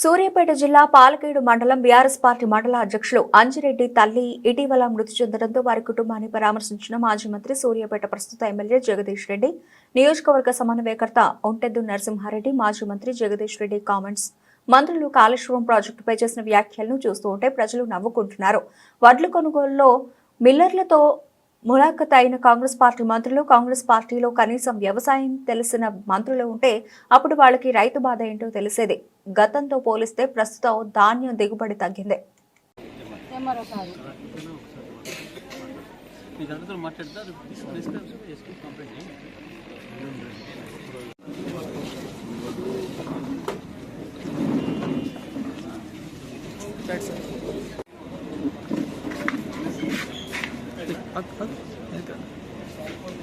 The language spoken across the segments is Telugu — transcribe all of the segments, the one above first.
సూర్యాపేట జిల్లా పాలకేడు మండలం బీఆర్ఎస్ పార్టీ మండల అధ్యక్షులు అంజిరెడ్డి తల్లి ఇటీవల మృతి చెందడంతో వారి కుటుంబాన్ని పరామర్శించిన మాజీ మంత్రి సూర్యాపేట ప్రస్తుత ఎమ్మెల్యే జగదీష్ రెడ్డి నియోజకవర్గ సమన్వయకర్త ఒంటెద్దు నరసింహారెడ్డి మాజీ మంత్రి జగదీష్ రెడ్డి కామెంట్స్. మంత్రులు కాళేశ్వరం ప్రాజెక్టుపై చేసిన వ్యాఖ్యలను చూస్తూ ఉంటే ప్రజలు నవ్వుకుంటున్నారు. వడ్లు కొనుగోలులో మిల్లర్లతో ములాఖత్ అయిన కాంగ్రెస్ పార్టీ మంత్రులు కాంగ్రెస్ పార్టీలో కనీసం వ్యవసాయం తెలిసిన మంత్రులు ఉంటే అప్పుడు వాళ్ళకి రైతు బాధ ఏంటో తెలిసేది. గతంతో పోలిస్తే ప్రస్తుతం ధాన్యం దిగుబడి తగ్గింది. మాట్లాడతారు.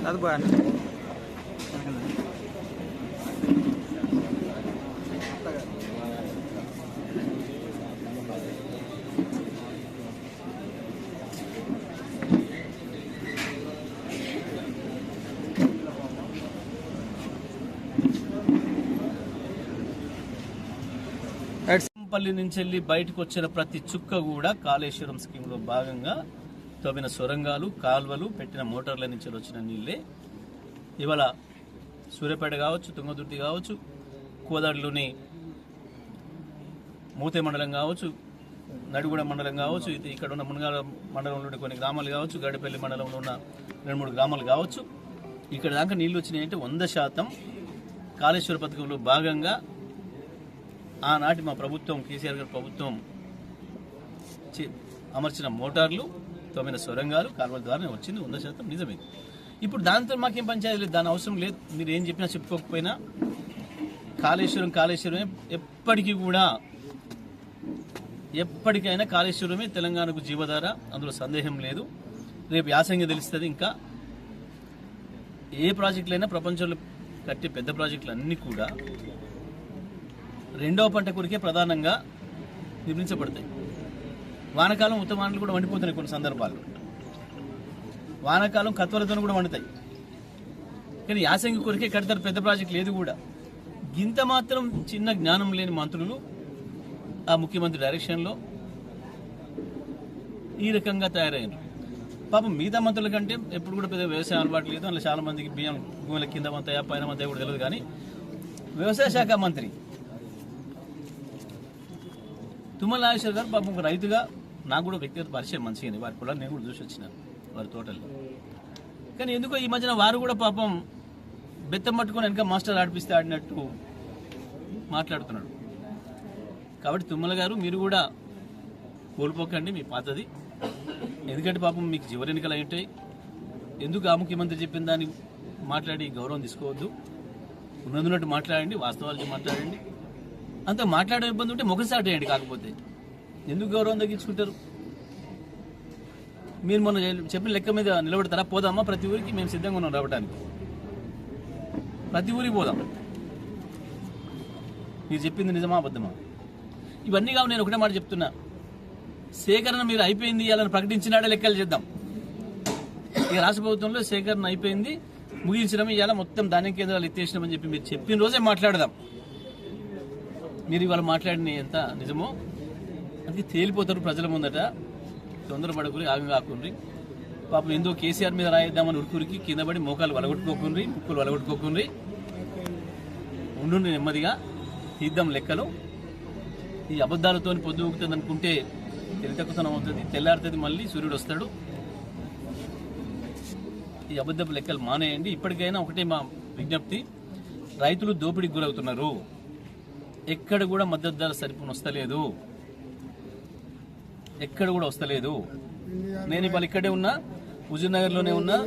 అది బాగా పల్లి నుంచి వెళ్ళి బయటకు వచ్చిన ప్రతి చుక్క కూడా కాళేశ్వరం స్కీమ్లో భాగంగా తవ్విన సొరంగాలు కాల్వలు పెట్టిన మోటార్ల నుంచి వచ్చిన నీళ్ళే. ఇవాళ సూర్యాపేట కావచ్చు తుంగదుర్తి కావచ్చు కోదాడులోని మూతే మండలం కావచ్చు నడిగూడ మండలం కావచ్చు ఇది ఇక్కడ ఉన్న మునగాల మండలంలోని కొన్ని గ్రామాలు కావచ్చు గడిపల్లి మండలంలో ఉన్న రెండు మూడు గ్రామాలు కావచ్చు. ఇక్కడ దాకా నీళ్ళు వచ్చినాయంటే వంద శాతం కాళేశ్వర పథకంలో భాగంగా ఆనాటి మా ప్రభుత్వం కేసీఆర్ గారి ప్రభుత్వం చే- అమర్చిన మోటార్లు ప్రభుత్వమైన సొరంగాలు కాలువల ద్వారా వచ్చింది వంద శాతం నిజమే. ఇప్పుడు దాంతో మాకేం పంచాయతీ లేదు దాని అవసరం లేదు. మీరు ఏం చెప్పినా చెప్పుకోకపోయినా కాళేశ్వరం కాళేశ్వరమే ఎప్పటికీ కూడా ఎప్పటికైనా కాళేశ్వరమే తెలంగాణకు జీవధార. అందులో సందేహం లేదు. రేపు యాసంగి తెలుస్తుంది ఇంకా. ఏ ప్రాజెక్టులైనా ప్రపంచంలో కట్టే పెద్ద ప్రాజెక్టులు అన్నీ కూడా రెండవ పంట కొరికే ప్రధానంగా నిర్మించబడతాయి. వానకాలం ఉత్తమానాలు కూడా వండిపోతున్నాయి కొన్ని సందర్భాల్లో. వానాకాలం కత్వలతో కూడా వండుతాయి. కానీ యాసంగి కొరికే కడతారు పెద్ద ప్రాజెక్ట్ లేదు కూడా. గింత మాత్రం చిన్న జ్ఞానం లేని మంత్రులు ఆ ముఖ్యమంత్రి డైరెక్షన్లో ఈ రకంగా తయారయ్యారు. పాపం మిగతా మంత్రుల కంటే ఎప్పుడు కూడా పెద్ద వ్యవసాయం అలవాటు లేదు. అందులో చాలా మందికి బియ్యం భూముల కింద మంతయా పైన మంతయా కూడా తెలియదు కానీ వ్యవసాయ శాఖ మంత్రి తుమ్మల నాగేశ్వర గారు పాపం ఒక రైతుగా నాకు కూడా వ్యక్తిగత పరిచయం మంచిగానే. వారి పొలాన్ని నేను కూడా చూసి వచ్చినాను వారి తోటల్లో. కానీ ఎందుకో ఈ మధ్యన వారు కూడా పాపం బెత్తం పట్టుకొని వెనక మాస్టర్ ఆడిపిస్తే ఆడినట్టు మాట్లాడుతున్నాడు. కాబట్టి తుమ్మల గారు మీరు కూడా కోల్పోకండి మీ పాతది. ఎందుకంటే పాపం మీకు చివరి ఎన్నికలు అయి ఉంటాయి. ఎందుకు ఆ ముఖ్యమంత్రి చెప్పిన దాన్ని మాట్లాడి గౌరవం తీసుకోవద్దు. ఉన్నదున్నట్టు మాట్లాడండి వాస్తవాలు మాట్లాడండి. అంత మాట్లాడే ఇబ్బంది ఉంటే ముఖం సాటేయండి కాకపోతే. ఎందుకు గౌరవం తగ్గించుకుంటారు? మీరు మొన్న చెప్పిన లెక్క మీద నిలబడతారా? పోదామా? ప్రతి ఊరికి మేము సిద్ధంగా ఉన్నాం రావడానికి ప్రతి ఊరికి పోదాం. మీరు చెప్పింది నిజమా అబద్ధమా? ఇవన్నీ కావు నేను ఒకటే మాట చెప్తున్నా. సేకరణ మీరు అయిపోయింది ఇవ్వాలని ప్రకటించినాడే లెక్కలు చేద్దాం. ఇక రాష్ట్ర ప్రభుత్వంలో సేకరణ అయిపోయింది ముగించడం ఇవాళ మొత్తం ధాన్యం కేంద్రాలు ఎత్తేసినామని చెప్పి మీరు చెప్పిన రోజే మాట్లాడదాం. మీరు ఇవాళ మాట్లాడిన ఎంత నిజమో అది తేలిపోతారు ప్రజల ముందట. తొందరపడకుని ఆగం కాకుండ్రి పాపం ఎందుకు కేసీఆర్ మీద రాయిద్దామని ఉరుకురికి కింద పడి మోకాలు వలగొట్టుకోకుండ్రి ముక్కులు వలగొట్టుకోకుండ్రి ఉండు నెమ్మదిగా తీద్దాం లెక్కలు. ఈ అబద్ధాలతో పొద్దు ఊగుతుంది అనుకుంటే తెలితక్కుతనం అవుతుంది తెల్లారుతుంది మళ్ళీ సూర్యుడు వస్తాడు. ఈ అబద్ధపు లెక్కలు మానేయండి. ఇప్పటికైనా ఒకటే మా విజ్ఞప్తి రైతులు దోపిడీకి గురవుతున్నారు. ఎక్కడ కూడా మద్దతు ధర సరిపోని వస్తలేదు. ఎక్కడ కూడా వస్తలేదు. నేను ఇవాళ ఇక్కడే ఉన్నా హుజూర్నగర్లోనే ఉన్నా.